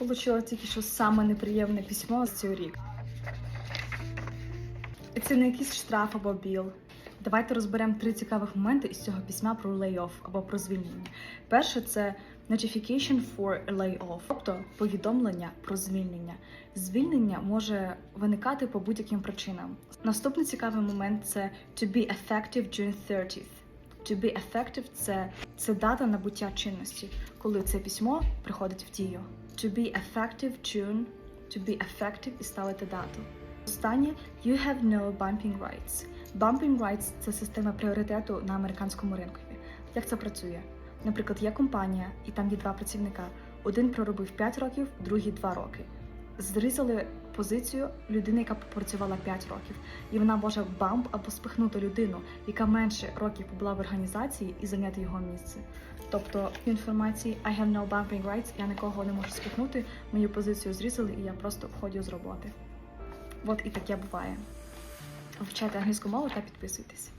Получила тільки що саме неприємне письмо з цього рік. Це не якийсь штраф або біл. Давайте розберемо три цікавих моменти із цього письма про layoff або про звільнення. Перше це notification for layoff, тобто повідомлення про звільнення. Звільнення може виникати по будь-яким причинам. Наступний цікавий момент це to be effective June 30th. To be effective – це, це дата набуття чинності, коли це письмо приходить в дію. To be effective June, to be effective і ставити дату. Останнє you have no bumping rights. Bumping rights – це система пріоритету на американському ринку. Як це працює? Наприклад, є компанія, і там є два працівника. Один проробив 5 років, другий 2 роки. Зрізали позицію людини, яка попрацювала 5 років, і вона може бамп або спихнути людину, яка менше років була в організації, і зайняти його місце. Тобто інформації I have no bumping rights, я нікого не можу спихнути, мою позицію зрізали, і я просто входжу з роботи. От і таке буває. Вивчайте англійську мову та підписуйтесь.